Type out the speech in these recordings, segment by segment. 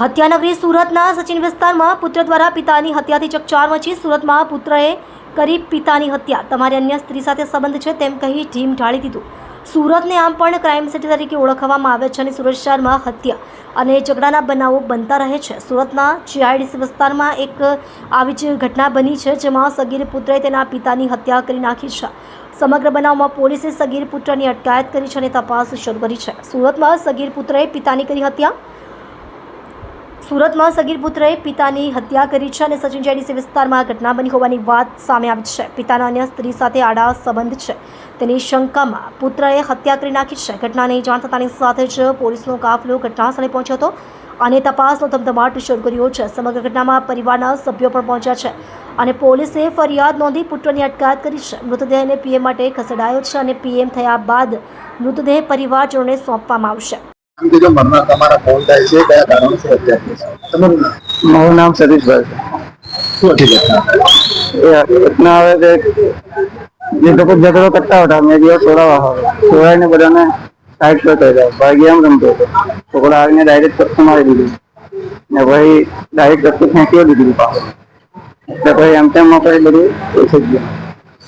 હત્યાનગરી સુરતના સચિન વિસ્તારમાં પુત્ર દ્વારા પિતાની હત્યાથી ચકચાર મચી સુરતમાં પુત્રએ કરી પિતાની હત્યા. તમારી અન્ય સ્ત્રી સાથે સંબંધ છે તેમ કહી ઢીમ ઢાળી દીધું. સુરતને આમ પણ ક્રાઇમ સિટી તરીકે ઓળખવામાં આવે છે અને સુરત શહેરમાં હત્યા અને ઝઘડાના બનાવો બનતા રહે છે. સુરતના જીઆઈડીસી વિસ્તારમાં એક આવી જ ઘટના બની છે જેમાં સગીર પુત્રએ તેના પિતાની હત્યા કરી નાખી છે. સમગ્ર બનાવમાં પોલીસે સગીર પુત્રની અટકાયત કરી છે અને તપાસ શરૂ કરી છે. સુરતમાં સગીર પુત્રએ પિતાની કરી હત્યા. સુરતમાં સગીર પુત્રએ પિતાની હત્યા કરી છે અને સચિન જેડીસી વિસ્તારમાં ઘટના બની હોવાની વાત સામે આવી છે. પિતાના અન્ય સ્ત્રી સાથે આડા સંબંધ છે. તેની શંકામાં પુત્રએ હત્યા કરી નાખી છે. ઘટનાની જાણ થતાની સાથે જ પોલીસનો કાફલો ઘટનાસ્થળે પહોંચ્યો હતો અને તપાસનો ધમધમાટ શરૂ કર્યો છે. સમગ્ર ઘટનામાં પરિવારના સભ્યો પણ પહોંચ્યા છે અને પોલીસે ફરિયાદ નોંધી પુત્રની અટકાયત કરી છે. મૃતદેહને પીએમ માટે ખસેડાયો છે અને પીએમ થયા બાદ મૃતદેહ પરિવારજનોને સોંપવામાં આવશે. આમ કે તમારા ફોન થાય છે કયા કારણોસર હત્યા તમારું મારું નામ સતીશભાઈ. શું હતી ઘટના? છે ઘટના આવે કે જે લોકો ઝઘડો કરતા હતા મેં દિવસ છોડાવવા આવે. છોડાવીને બધાને સાઈડ પર થઈ જાય ભાઈ ગેમ રમતો હતો. છોકરો આવીને ડાયરેક્ટ કચ્છ મારી દીધી. ને ભાઈ ડાયરેક્ટ કચ્છ ફેંકી દીધી પાછો. એટલે ભાઈ એમ તેમ આપણે બધું એ થઈ ગયું.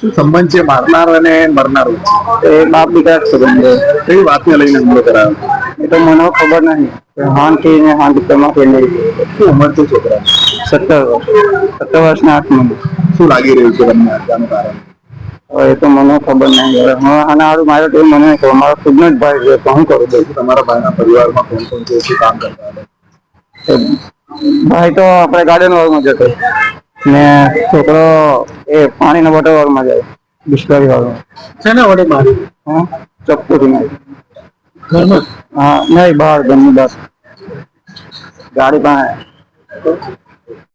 શું સંબંધ છે? મારનાર અને મરનાર? એ બાપ દીકરા સંબંધ છે. કઈ વાતને લઈને હુમલો કરાયો? એ તો મને ખબર નહીં. કે હાનથી ને હાન દીકરામાં કે નહીં શું ઉંમર છે છોકરા સત્તર વર્ષ. સત્તર વર્ષના આઠમાં શું લાગી રહ્યું છે તમને હત્યાનું કારણ? હવે એ તો મને ખબર નહીં. હવે હું આના હારું મારો ટીમ મને ખબર. મારો ખુદનો જ ભાઈ છે તો હું કરું દઉં તમારા ભાઈના પરિવારમાં કોણ કોણ છે? શું કામ કરતા ભાઈ તો આપણે ગાર્ડન વર્ગમાં જતો. ને છોકરો એ પાણીના બોટલ વર્ગમાં જાય. બિસ્લરી વર્ગમાં ને વડે મારી હા? મારી. ઘરમાં? નહીં બહાર ગમી બસ. ગાડી પાસે.